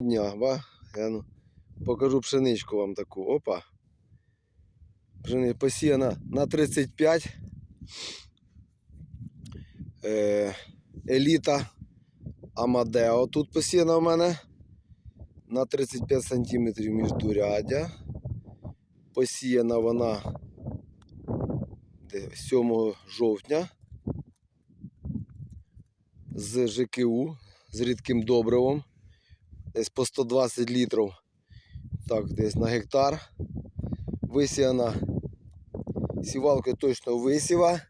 дня, ба? Я ну, покажу пшеничку вам таку. Опа. Пшени посіяна на 35. Е, еліта Амадео тут посіяна в мене на 35 см міждурядя. Посіяна вона 7 жовтня з ЖКУ з рідким добривом. Десь по 120 літрів. Так, десь на гектар. Висіяна сівалкою точно висіва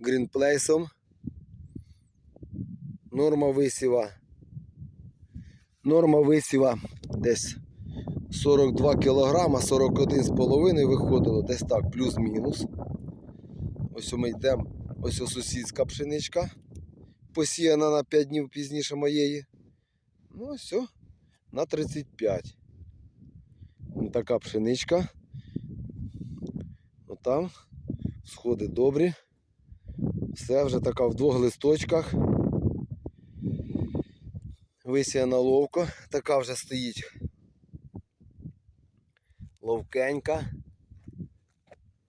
грінплейсом. Норма висіва. Норма висіва десь 42 кг, 41,5 виходило, десь так, плюс-мінус. Ось ми йдемо, ось ось сусідська пшеничка, посіяна на 5 днів пізніше моєї. Ну, все, на 35. Ось така пшеничка. Отам сходи добрі. Все вже така в двох листочках. Висіяна ловко, така вже стоїть. Ловкенька.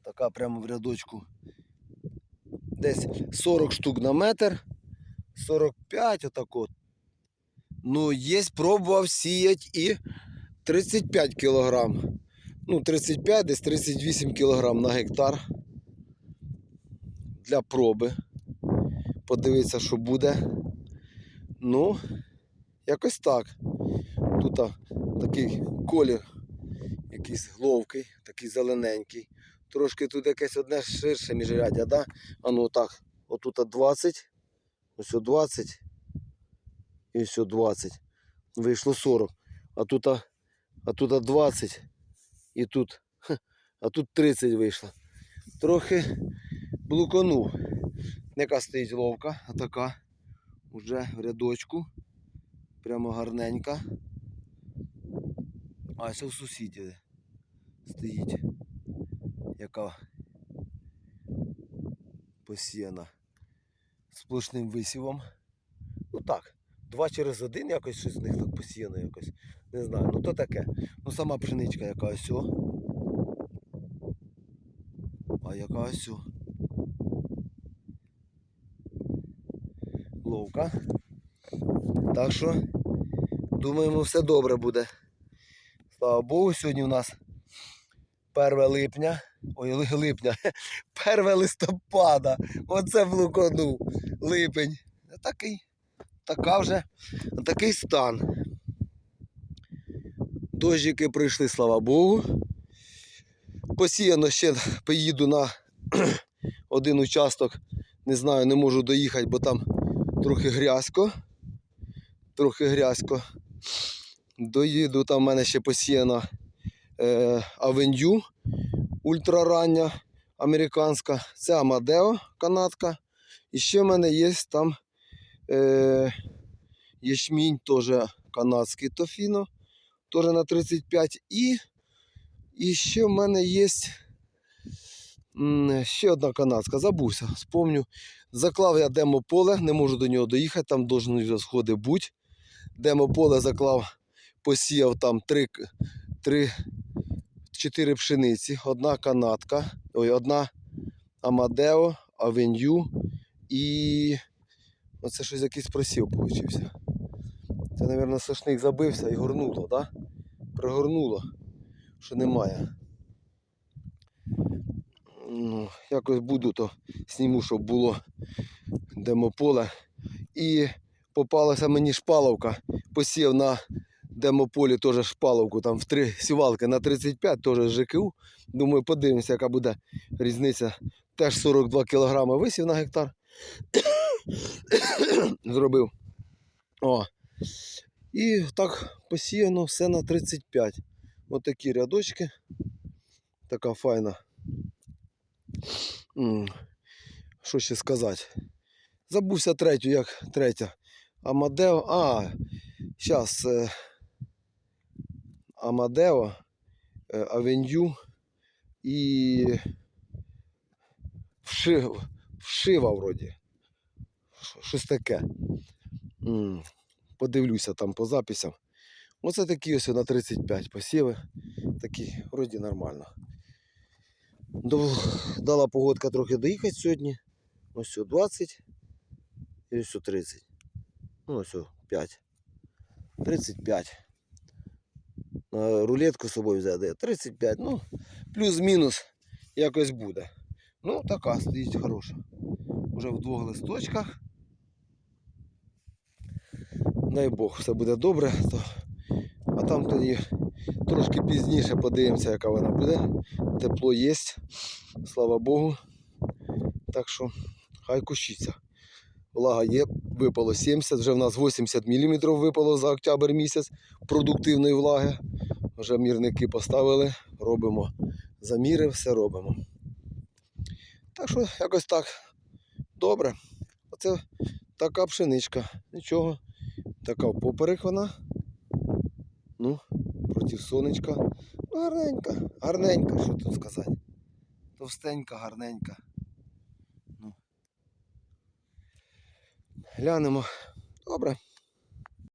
Така прямо в рядочку. Десь 40 штук на метр. 45 отако. Ну, є пробував сіять і 35 кілограм. Ну, 35, десь 38 кілограм на гектар. Для проби. Подивитися, що буде. Ну, якось так. Тут а, такий колір, якийсь ловкий, такий зелененький. Трошки тут якесь одне ширше міжряддя, да? А ну так, отут 20, ось 20 і ось 20. Вийшло 40. А тут, а, а тут 20 і тут, а тут 30 вийшло. Трохи блуканув. Яка стоїть ловка, а така вже в рядочку. Прямо гарненька. А ось у сусіді стоїть. Яка посіяна сплошним висівом. Ну так, два через один якось щось з них так посіяно якось. Не знаю, ну то таке. Ну сама пшеничка яка ось. о. А яка ось. о. Ловка. Так що, думаємо, все добре буде. Слава Богу, сьогодні у нас 1 липня. Ой, ли- липня. 1 листопада. Оце блуканув. Липень. Такий, така вже, такий стан. Дощики прийшли, слава Богу. Посіяно ще поїду на один участок. Не знаю, не можу доїхати, бо там трохи грязько. Трохи грязько. Доїду, там в мене ще посіяна е, авеню ультрарання американська. Це Амадео канадка. І ще в мене є там е, ячмінь теж канадський тофіно, теж на 35. І, і ще в мене є ще одна канадська, забувся, спомню. Заклав я демополе, не можу до нього доїхати, там повинні вже сходи бути. Демополе заклав, посіяв там три, три, чотири пшениці, одна канадка, ой, одна Амадео, Авеню і оце щось якийсь просів получився. Це, мабуть, сошник забився і горнуло, так? Пригорнуло, що немає. Ну, якось буду, то сніму, щоб було демополе. І попалася мені шпаловка. Посів на демополі теж шпаловку, там в три сівалки на 35, теж ЖКУ. Думаю, подивимося, яка буде різниця. Теж 42 кг висів на гектар. Зробив. О. І так посіяно все на 35. Ось такі рядочки. Така файна. Що ще сказати? Забувся третю, як третя. Амадео. А, зараз. Е, Амадео, е, Авеню і вшив, вшива вроді. Щось таке. Подивлюся там по записям. Оце такі ось на 35 посіви. Такі, вроді нормально. Дала погодка трохи доїхати сьогодні. Ось о 20 і ось о 30. Ну, ось о 5. 35. Рулетку з собою взяти. 35. Ну, плюс-мінус якось буде. Ну, така стоїть хороша. Уже в двох листочках. Дай Бог, все буде добре. То... А там тоді трошки пізніше подивимося, яка вона буде. Тепло є, слава Богу. Так що хай кущиться. Влага є, випало 70, вже в нас 80 мм випало за октябрь місяць продуктивної влаги. Вже мірники поставили, робимо заміри, все робимо. Так що якось так добре. Оце така пшеничка. Нічого. Така впоперек вона. Ну, проти сонечка. Ну, гарненька, гарненька, що тут сказати. Товстенька, гарненька. Ну. Глянемо. Добре.